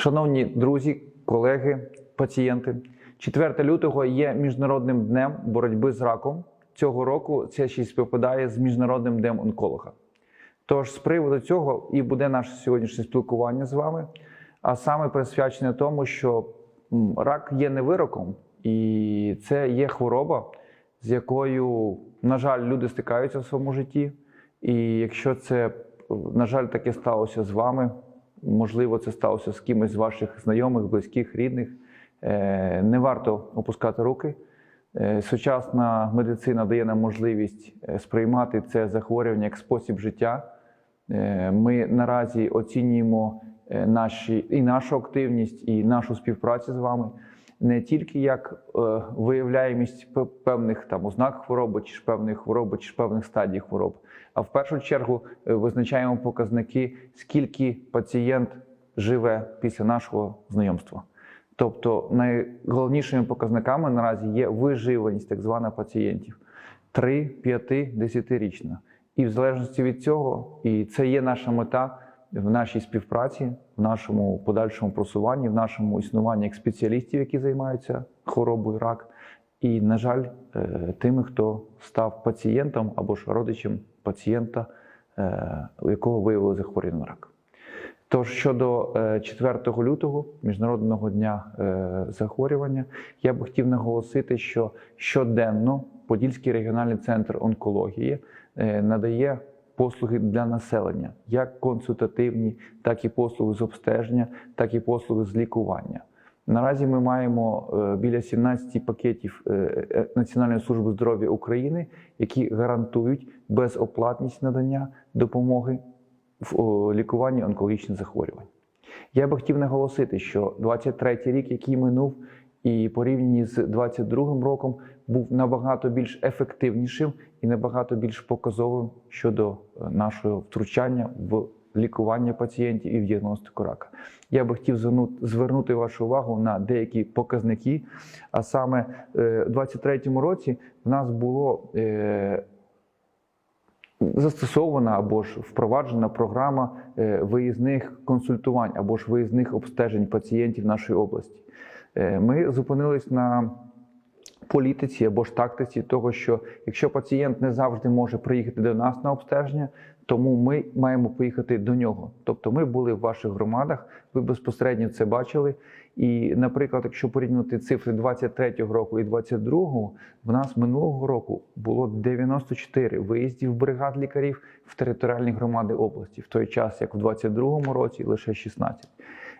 Шановні друзі, колеги, пацієнти, 4 лютого є міжнародним днем боротьби з раком. Цього року це ще й співпадає з міжнародним днем онколога. Тож з приводу цього і буде наше сьогоднішнє спілкування з вами, а саме присвячене тому, що рак є не вироком, і це є хвороба, з якою, на жаль, люди стикаються в своєму житті. І якщо це, на жаль, таке сталося з вами, можливо, це сталося з кимось з ваших знайомих, близьких, рідних, е, не варто опускати руки. Е, Сучасна медицина дає нам можливість е, сприймати це захворювання як спосіб життя. Ми наразі оцінюємо наші, і нашу активність, і нашу співпрацю з вами не тільки як е, виявляємість певних там ознак хвороби, чи ж певної хвороби, чи ж певних стадій хвороб, а в першу чергу е, визначаємо показники, скільки пацієнт живе після нашого знайомства. Тобто найголовнішими показниками наразі є виживаність так звана пацієнтів 3, 5, 10-річна. І в залежності від цього, і це є наша мета в нашій співпраці, в нашому подальшому просуванні, в нашому існуванні як спеціалістів, які займаються хворобою рак, і, на жаль, е, тими, хто став пацієнтом або ж родичем пацієнта, е, у якого виявили захворювання на рак. Тож щодо е, 4 лютого, Міжнародного дня е, захворювання, я би хотів наголосити, що щоденно Подільський регіональний центр онкології е, надає послуги для населення, як консультативні, так і послуги з обстеження, так і послуги з лікування. Наразі ми маємо е, біля 17 пакетів е, е, Національної служби здоров'я України, які гарантують безоплатність надання допомоги в лікуванні онкологічних захворювань. Я би хотів наголосити, що 23-й рік, який минув, і порівняні з 22-м роком, був набагато більш ефективнішим і набагато більш показовим щодо е, нашого втручання в лікування пацієнтів і в діагностику рака. Я би хотів звернути, вашу увагу на деякі показники. А саме е, у 23-му році в нас було е, застосована або ж впроваджена програма виїзних консультувань або ж виїзних обстежень пацієнтів нашої області. Ми зупинились на політиці або ж тактиці того, що якщо пацієнт не завжди може приїхати до нас на обстеження, тому ми маємо поїхати до нього. Тобто ми були в ваших громадах, ви безпосередньо це бачили. І, наприклад, якщо порівнювати цифри 23-го року і 22-го, в нас минулого року було 94 виїздів бригад лікарів в територіальні громади області, в той час, як в 22-му році лише 16.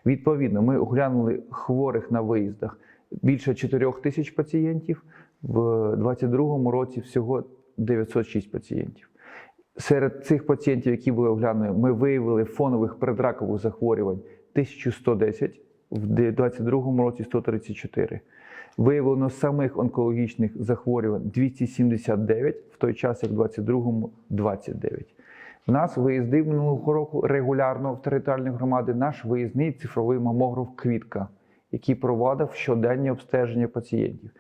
Відповідно, ми оглянули хворих на виїздах більше 4 тисяч пацієнтів, в 22-му році всього 906 пацієнтів. Серед цих пацієнтів, які були оглянені, ми виявили фонових предракових захворювань 1110, в 2022 році 134. Виявлено самих онкологічних захворювань 279, в той час як в 2022 29. В нас виїздив минулого року регулярно в територіальні громади наш виїзний цифровий мамограф Квітка, який проводив щоденні обстеження пацієнтів.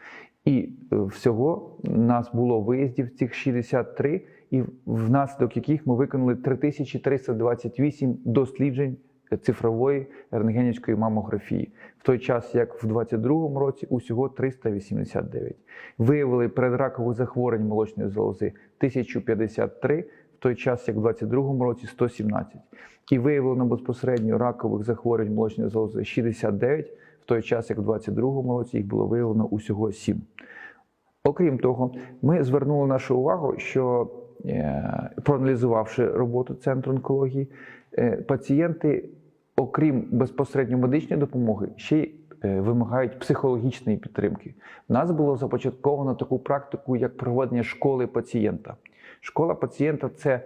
І е, всього нас було виїздів цих 63, і внаслідок яких ми виконали 3328 досліджень цифрової рентгенівської мамографії, в той час як в 2022 році усього 389. Виявили предракових захворювань молочної залози 1053, в той час як в 2022 році 117. І виявлено безпосередньо ракових захворювань молочної залози 69, в той час як в 2022 році їх було виявлено усього 7. Окрім того, ми звернули нашу увагу, що е, проаналізувавши роботу центру онкології, е, пацієнти, окрім безпосередньо медичної допомоги, ще й е, вимагають психологічної підтримки. У нас було започатковано таку практику, як проведення школи пацієнта. Школа пацієнта це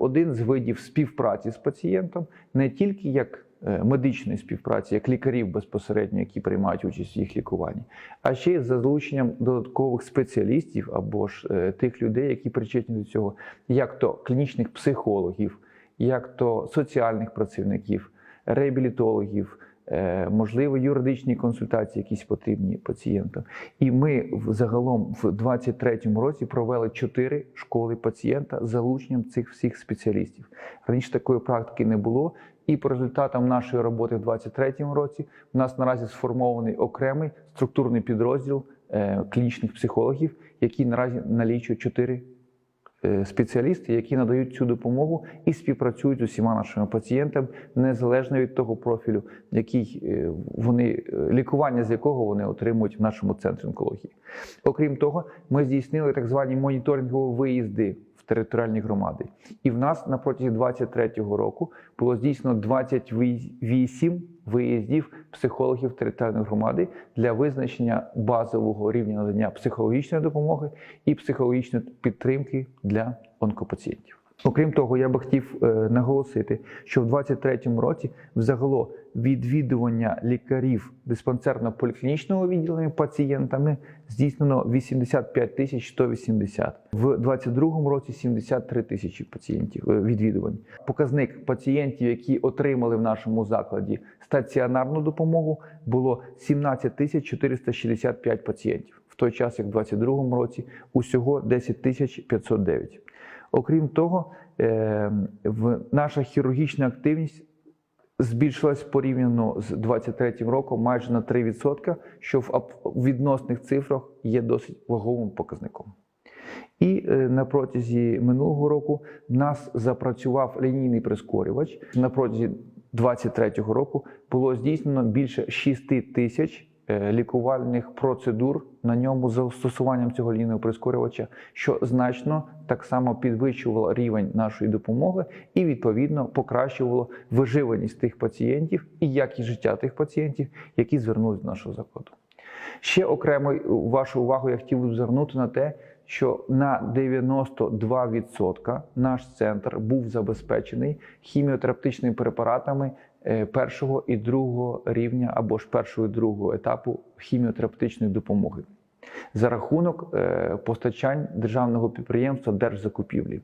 один з видів співпраці з пацієнтом, не тільки як медичної співпраці, як лікарів безпосередньо, які приймають участь в їх лікуванні, а ще й з залученням додаткових спеціалістів або ж е, тих людей, які причетні до цього, як то клінічних психологів, як то соціальних працівників, реабілітологів. е, Можливо, юридичні консультації, якісь потрібні пацієнтам. І ми загалом в 2023 році провели чотири школи пацієнта з залученням цих всіх спеціалістів. Раніше такої практики не було, і по результатам нашої роботи в 2023 році в нас наразі сформований окремий структурний підрозділ е, клінічних психологів, який наразі налічує 4 е, спеціалісти, які надають цю допомогу і співпрацюють з усіма нашими пацієнтами, незалежно від того профілю, який е, вони лікування з якого вони отримують в нашому центрі онкології. Окрім того, ми здійснили так звані моніторингові виїзди в територіальні громади. І в нас на протязі 23-го року було здійснено 28 виїздів психологів територіальної громади для визначення базового рівня надання психологічної допомоги і психологічної підтримки для онкопацієнтів. Окрім того, я би хотів е, наголосити, що в 2023 році взагалі відвідування лікарів диспансерно-поліклінічного відділення пацієнтами здійснено 85 тисяч 180. В 2022 році 73 тисячі пацієнтів е, відвідувань. Показник пацієнтів, які отримали в нашому закладі стаціонарну допомогу, було 17 тисяч 465 пацієнтів. В той час, як в 2022 році, усього 10 тисяч 509. Окрім того, е, наша хірургічна активність збільшилась порівняно з 23 роком майже на 3%, що в відносних цифрах є досить ваговим показником. І е, на протязі минулого року в нас запрацював лінійний прискорювач. На протязі 2023 року було здійснено більше 6 тисяч лікувальних процедур на ньому з застосуванням цього лінійного прискорювача, що значно так само підвищувало рівень нашої допомоги і відповідно покращувало виживаність тих пацієнтів і якість життя тих пацієнтів, які звернулись до нашого закладу. Ще окремо вашу увагу я хотів би звернути на те, що на 92% наш центр був забезпечений хіміотерапевтичними препаратами е, першого і другого рівня або ж першого і другого етапу хіміотерапевтичної допомоги за рахунок е, постачань державного підприємства Держзакупівлі.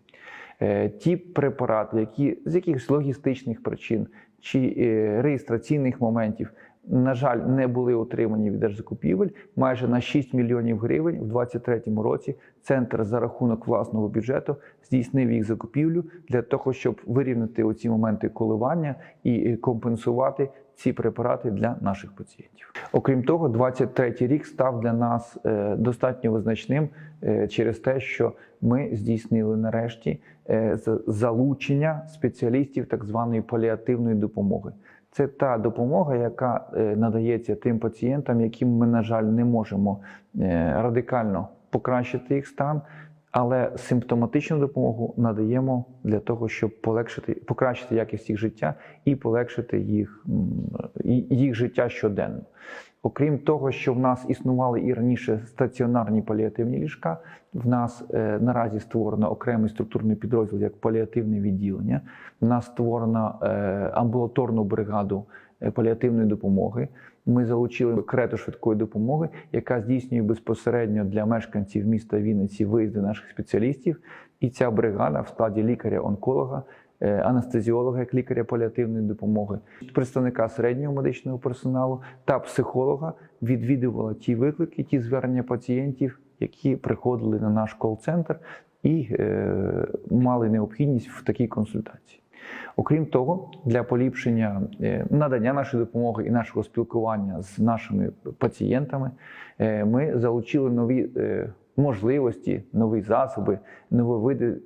Е, Ті препарати, які з якихось логістичних причин чи реєстраційних моментів, на жаль, не були отримані від держзакупівель, майже на 6 мільйонів гривень у 2023 році центр за рахунок власного бюджету здійснив їх закупівлю для того, щоб вирівняти оці моменти коливання і компенсувати ці препарати для наших пацієнтів. Окрім того, 23 рік став для нас е, достатньо визначним е, через те, що ми здійснили нарешті е, залучення спеціалістів так званої паліативної допомоги. Це та допомога, яка е, надається тим пацієнтам, яким ми, на жаль, не можемо е, радикально покращити їх стан, але симптоматичну допомогу надаємо для того, щоб полегшити, покращити якість їх життя і полегшити їх, їх життя щоденно. Окрім того, що в нас існували і раніше стаціонарні паліативні ліжка, в нас е, наразі створено окремий структурний підрозділ як паліативне відділення. В нас створено е, амбулаторну бригаду е, паліативної допомоги. Ми залучили карету швидкої допомоги, яка здійснює безпосередньо для мешканців міста Вінниці виїзди наших спеціалістів. І ця бригада в складі лікаря-онколога, е, анестезіолога як лікаря паліативної допомоги, представника середнього медичного персоналу та психолога відвідувала ті виклики, ті звернення пацієнтів, які приходили на наш кол-центр і е, мали необхідність в такій консультації. Окрім того, для поліпшення е, надання нашої допомоги і нашого спілкування з нашими пацієнтами е, ми залучили нові е, можливості, нові засоби, нові види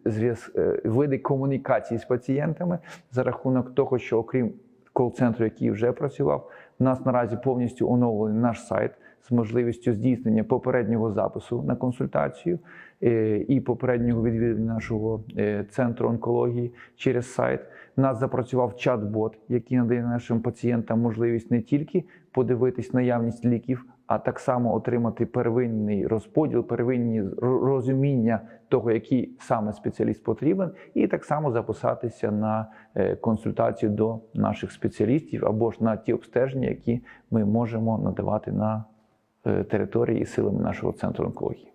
види комунікації з пацієнтами за рахунок того, що окрім кол-центру, який вже працював, у нас наразі повністю оновлений наш сайт з можливістю здійснення попереднього запису на консультацію е, і попереднього відвідування нашого е, центру онкології через сайт. У нас запрацював чат-бот, який надає нашим пацієнтам можливість не тільки подивитись наявність ліків, а так само отримати первинний розподіл, первинні розуміння того, який саме спеціаліст потрібен, і так само записатися на е, консультацію до наших спеціалістів або ж на ті обстеження, які ми можемо надавати на території і силами нашого центру онкології.